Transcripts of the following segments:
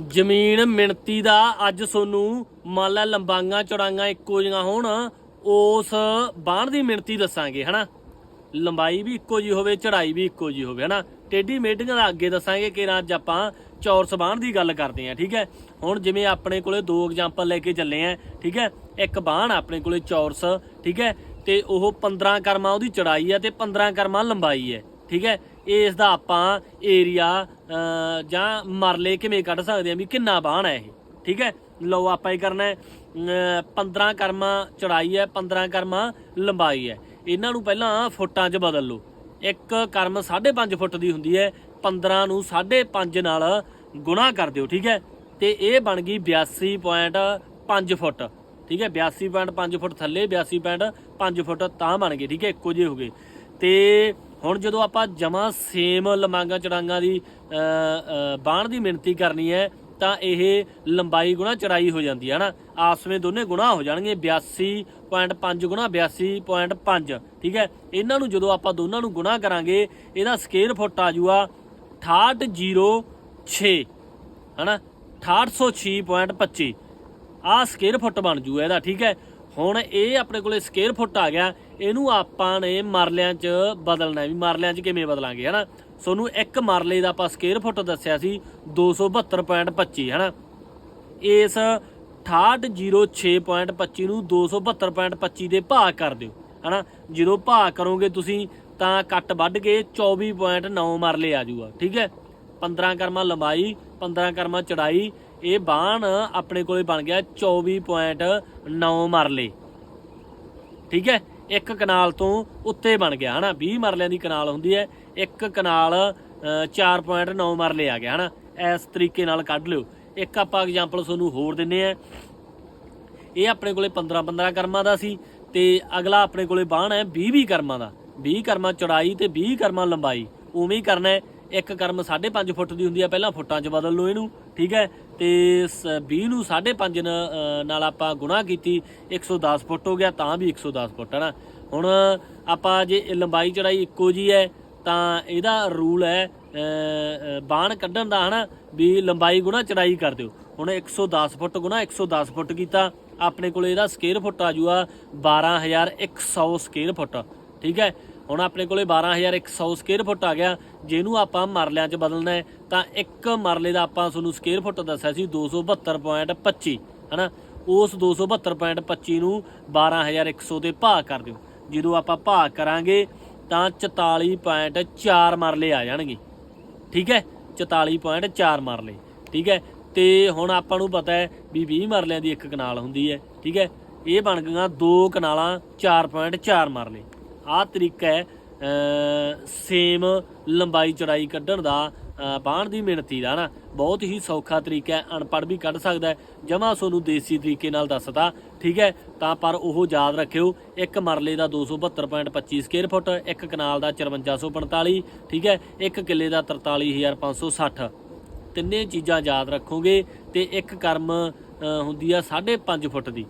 ਜ਼ਮੀਨ ਮਿਣਤੀ ਦਾ ਅੱਜ ਤੁਹਾਨੂੰ ਮੰਨ ਲੈ ਲੰਬਾਈਆਂ ਚੌੜਾਈਆਂ ਇੱਕੋ ਜਿਹੀਆਂ ਹੋਣ, ਉਸ ਬਾਣ ਦੀ ਮਿਣਤੀ ਦੱਸਾਂਗੇ, ਹਨਾ? ਲੰਬਾਈ ਵੀ ਇੱਕੋ ਜੀ ਹੋਵੇ, ਚੜਾਈ ਵੀ ਇੱਕੋ ਜੀ ਹੋਵੇ, ਹਨਾ? ਟੇਢੀ ਮੇਢੀਆਂ ਦਾ ਅੱਗੇ ਦੱਸਾਂਗੇ ਕਿ ਅੱਜ ਆਪਾਂ ਚੌਰਸ ਬਾਣ ਦੀ ਗੱਲ ਕਰਦੇ ਆਂ ਠੀਕ ਹੈ? ਹੁਣ ਜਿਵੇਂ ਆਪਣੇ ਕੋਲੇ ਦੋ ਐਗਜ਼ਾਮਪਲ ਲੈ ਕੇ ਚੱਲੇ ਆਂ ਠੀਕ ਹੈ? ਇੱਕ ਬਾਣ ਆਪਣੇ ਕੋਲੇ ਚੌਰਸ, ਠੀਕ ਹੈ? ਤੇ ਉਹ 15 ਕਰਮਾ ਉਹਦੀ ਚੜਾਈ ਹੈ ਤੇ 15 ਕਰਮਾ ਲੰਬਾਈ ਹੈ। ਠੀਕ ਹੈ? ਇਸ ਦਾ ਆਪਾਂ ਏਰੀਆ ਜਾਂ ਮਰਲੇ ਕਿਵੇਂ ਕੱਢ ਸਕਦੇ ਆ ਵੀ ਕਿੰਨਾ ਬਾਣ ਹੈ ਇਹ? ਠੀਕ ਹੈ? ਲਓ ਆਪਾਂ ਇਹ ਕਰਨਾ ਹੈ ਅਮ, 15 ਕਰਮਾ ਚੜਾਈ ਹੈ 15 ਕਰਮਾ ਲੰਬਾਈ ਹੈ। ਇਹਨਾਂ ਨੂੰ ਪਹਿਲਾਂ ਫੁੱਟਾਂ 'ਚ ਬਦਲ ਲਓ। ਇੱਕ ਕਰਮ 5.5 ਫੁੱਟ ਦੀ ਹੁੰਦੀ ਹੈ 15 ਨੂੰ 5.5 ਨਾਲ ਗੁਣਾ ਕਰ ਦਿਓ ਠੀਕ ਹੈ? ਤੇ ਇਹ ਬਣ ਗਈ 82.5 ਫੁੱਟ। ਠੀਕ ਹੈ? 82.5 ਫੁੱਟ ਥੱਲੇ 82.5 ਫੁੱਟ ਤਾਂ ਬਣ ਗਏ ਠੀਕ ਹੈ? ਇੱਕੋ ਜਿਹੇ ਹੋ ਗਏ। ਤੇ ਹੁਣ ਜਦੋਂ ਆਪਾਂ ਜਮਾ ਸੇਮ ਲੰਬਾਂਗਾ ਚੜਾਂਗਾ ਦੀ ਅ, ਬਾਣ ਦੀ ਮਿਣਤੀ ਕਰਨੀ ਹੈ ਤਾਂ ਇਹ ਲੰਬਾਈ ਗੁਣਾ ਚੜਾਈ ਹੋ ਜਾਂਦੀ ਹੈ ਹਨਾ? ਆਪਸ ਵਿੱਚ ਦੋਨੇ ਗੁਣਾ ਹੋ ਜਾਣਗੇ 82.5 ਗੁਣਾ 82.5 ਠੀਕ ਹੈ? ਇਹਨਾਂ ਨੂੰ ਜਦੋਂ ਆਪਾਂ ਦੋਨਾਂ ਨੂੰ ਗੁਣਾ ਕਰਾਂਗੇ ਇਹਦਾ ਸਕੇਅਰ ਫੁੱਟ ਆ ਜਾਊਗਾ 6806 ਹਨਾ? 6806.25 ਆ ਸਕੇਅਰ ਫੁੱਟ ਬਣ ਜੂਗਾ ਇਹਦਾ ਠੀਕ ਹੈ? ਹੁਣ ਇਹ ਆਪਣੇ ਕੋਲੇ ਸਕੁਅਰ ਫੁੱਟ ਆ ਗਿਆ, ਇਹਨੂੰ ਆਪਾਂ ਨੇ ਮਰਲਿਆਂ 'ਚ ਬਦਲਣਾ ਵੀ ਮਰਲਿਆਂ 'ਚ ਕਿਵੇਂ ਬਦਲਾਂਗੇ, ਹਨਾ? ਸੋਨੂੰ ਇੱਕ ਮਰਲੇ ਦਾ ਆਪਾਂ ਸਕੁਅਰ ਫੁੱਟ ਦੱਸਿਆ ਸੀ 272.25 ਹਨਾ? ਇਸ 6806.25 ਨੂੰ 272.25 ਦੇ ਭਾਗ ਕਰ ਦਿਓ, ਹਨਾ? ਜਦੋਂ ਭਾਗ ਕਰੋਗੇ ਤੁਸੀਂ, ਤਾਂ ਕੱਟ ਵੱਢ ਕੇ 24.9 ਮਰਲੇ ਆ ਜਾਊਗਾ, ਠੀਕ ਹੈ? 15 ਕਰਮਾ ਲੰਬਾਈ 15 ਕਰਮਾ ਚੜਾਈ ਇਹ ਬਾਣ ਆਪਣੇ ਕੋਲੇ ਬਣ ਗਿਆ 24.9 ਮਰਲੇ। ਠੀਕ ਹੈ? ਇੱਕ ਕਨਾਲ ਤੋਂ ਉੱਤੇ ਬਣ ਗਿਆ ਹਨਾ? 20 ਮਰਲਿਆਂ ਦੀ ਕਨਾਲ ਹੁੰਦੀ ਹੈ। ਇੱਕ ਕਨਾਲ ਅ, 4.9 ਮਰਲੇ ਆ ਗਿਆ ਹਨਾ? ਇਸ ਤਰੀਕੇ ਨਾਲ ਕੱਢ ਲਿਓ। ਇੱਕ ਆਪਾਂ ਐਗਜ਼ਾਮਪਲ ਤੁਹਾਨੂੰ ਹੋਰ ਦਿੰਨੇ ਆ। ਇਹ ਆਪਣੇ ਕੋਲੇ 15 15 ਕਰਮਾਂ ਦਾ ਸੀ ਤੇ ਅਗਲਾ ਆਪਣੇ ਕੋਲੇ ਬਾਣ ਹੈ 20 20 ਕਰਮਾਂ ਦਾ। 20 ਕਰਮਾਂ ਚੌੜਾਈ ਤੇ 20 ਕਰਮਾਂ ਲੰਬਾਈ। ਉਵੇਂ ਹੀ ਕਰਨਾ ਹੈ। ਇੱਕ ਕਰਮ 5.5 ਫੁੱਟ ਦੀ ਹੁੰਦੀ ਹੈ ਪਹਿਲਾਂ ਫੁੱਟਾਂ 'ਚ ਬਦਲ ਲਓ ਇਹਨੂੰ। ਠੀਕ ਹੈ? ਤੇ ਸ- 20 ਨੂੰ 5.5 ਨਾਲ ਆਪਾਂ ਗੁਣਾ ਕੀਤੀ 110 ਫੁੱਟ ਹੋ ਗਿਆ, ਤਾਂ ਵੀ 110 ਫੁੱਟ, ਹੈ ਨਾ? ਹੁਣ ਆਪਾਂ ਜੇ ਲੰਬਾਈ ਚੌੜਾਈ ਇੱਕੋ ਜੀ ਹੈ, ਤਾਂ ਇਹਦਾ ਰੂਲ ਹੈ ਬਾਣ ਕੱਢਣ ਦਾ ਹਨਾ ਵੀ ਲੰਬਾਈ ਗੁਣਾ ਚੜਾਈ ਕਰ ਦਿਓ। ਹੁਣ 110 ਫੁੱਟ ਗੁਣਾ 110 ਫੁੱਟ ਕੀਤਾ, ਆਪਣੇ ਕੋਲ ਇਹਦਾ ਸਕੁਅਰ ਫੁੱਟ ਆ ਜੂਗਾ 12100 ਸਕੁਅਰ ਫੁੱਟ, ਠੀਕ ਹੈ? ਹੁਣ ਆਪਣੇ ਕੋਲੇ 12100 ਸਕੁਅਰ ਫੁੱਟ ਆ ਗਿਆ, ਜਿਹਨੂੰ ਆਪਾਂ ਮਰਲਿਆਂ 'ਚ ਬਦਲਣਾ ਹੈ, ਤਾਂ ਇੱਕ ਮਰਲੇ ਦਾ ਆਪਾਂ ਤੁਹਾਨੂੰ ਸਕੁਅਰ ਫੁੱਟ ਦੱਸਿਆ ਸੀ 272.25 ਹਨਾ? ਉਸ 272.25 ਨੂੰ 12100 ਦੇ ਭਾਗ ਕਰ ਦਿਓ। ਜਦੋਂ ਆਪਾਂ ਭਾਗ ਕਰਾਂਗੇ, ਤਾਂ 44.4 ਮਰਲੇ ਆ ਜਾਣਗੇ। ਠੀਕ ਹੈ? 44.4 ਮਰਲੇ। ਠੀਕ ਹੈ? ਤੇ ਹੁਣ ਆਪਾਂ ਨੂੰ ਪਤਾ ਹੈ ਵੀ 20 ਮਰਲਿਆਂ ਦੀ ਇੱਕ ਕਨਾਲ ਹੁੰਦੀ ਹੈ। ਠੀਕ ਹੈ? ਇਹ ਬਣ ਗਈਆਂ ਦੋ ਕਨਾਲਾਂ 4.4 ਮਰਲੇ। ਆਹ ਤਰੀਕਾ ਹੈ ਸੇਮ ਲੰਬਾਈ ਚੌੜਾਈ ਕੱਢਣ ਦਾ ਅਹ, ਬਾਣ ਦੀ ਮਿਹਨਤੀ ਦਾ ਨਾ। ਬਹੁਤ ਹੀ ਸੌਖਾ ਤਰੀਕਾ ਹੈ ਅਨਪੜ੍ਹ ਵੀ ਕੱਢ ਸਕਦਾ ਹੈ। ਜਮਾ ਤੁਹਾਨੂੰ ਦੇਸੀ ਤਰੀਕੇ ਨਾਲ ਦੱਸਦਾ ਠੀਕ ਹੈ? ਤਾਂ ਪਰ ਉਹ ਯਾਦ ਰੱਖਿਓ ਇੱਕ ਮਰਲੇ ਦਾ 272.25 ਸਕੁਅਰ ਫੁੱਟ ਇੱਕ ਕਨਾਲ ਦਾ 5445 ਠੀਕ ਹੈ? ਇੱਕ ਕਿੱਲੇ ਦਾ 43560 ਤਿੰਨੇ ਚੀਜ਼ਾਂ ਯਾਦ ਰੱਖੋਗੇ ਤੇ ਇੱਕ ਕਰਮ ਹੁੰਦੀ ਆ 5.5 ਫੁੱਟ ਦੀ।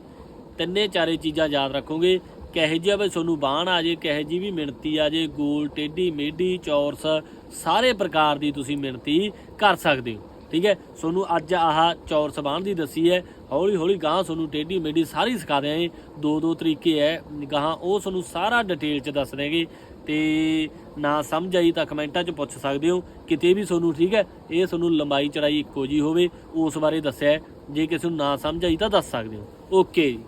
ਤਿੰਨੇ ਚਾਰੇ ਚੀਜ਼ਾਂ ਯਾਦ ਰੱਖੋਗੇ ਕਿਹੋ ਜਿਹਾ ਵੀ ਤੁਹਾਨੂੰ ਬਾਣ ਆ ਜੇ, ਕਿਹੋ ਜੀ ਵੀ ਮਿਣਤੀ ਆ ਜੇ, ਗੋਲ, ਟੇਢੀ, ਮੇਢੀ, ਚੌਰਸ, ਸਾਰੇ ਪ੍ਰਕਾਰ ਦੀ ਤੁਸੀਂ ਮਿਣਤੀ ਕਰ ਸਕਦੇ ਹੋ। ਠੀਕ ਹੈ? ਤੁਹਾਨੂੰ ਅੱਜ ਆਹ ਚੌਰਸ ਬਾਣ ਦੀ ਦੱਸੀ ਹੈ ਹੌਲੀ ਹੌਲੀ ਗਾਂ ਤੁਹਾਨੂੰ ਟੇਢੀ, ਮੇਢੀ ਸਾਰੀ ਸਿਖਾ ਦਿਆਂਗੇ। ਦੋ ਦੋ ਤਰੀਕੇ ਹੈ ਗਾਂ ਉਹ ਤੁਹਾਨੂੰ ਸਾਰਾ ਡਿਟੇਲ ਚ ਦੱਸ ਦੇਣਗੇ ਤੇ ਨਾ ਸਮਝ ਆਈ ਤਾਂ ਕਮੈਂਟਾਂ 'ਚ ਪੁੱਛ ਸਕਦੇ ਹੋ, ਕਿਤੇ ਵੀ ਤੁਹਾਨੂੰ ਠੀਕ ਹੈ? ਇਹ ਤੁਹਾਨੂੰ ਲੰਬਾਈ ਚੜਾਈ ਇੱਕੋ ਜੀ ਹੋਵੇ, ਉਸ ਬਾਰੇ ਦੱਸਿਆ ਜੇ ਕਿਸੇ ਨੂੰ ਨਾ ਸਮਝ ਆਈ ਤਾਂ ਦੱਸ ਸਕਦੇ ਹੋ। ਓਕੇ ਜੀ।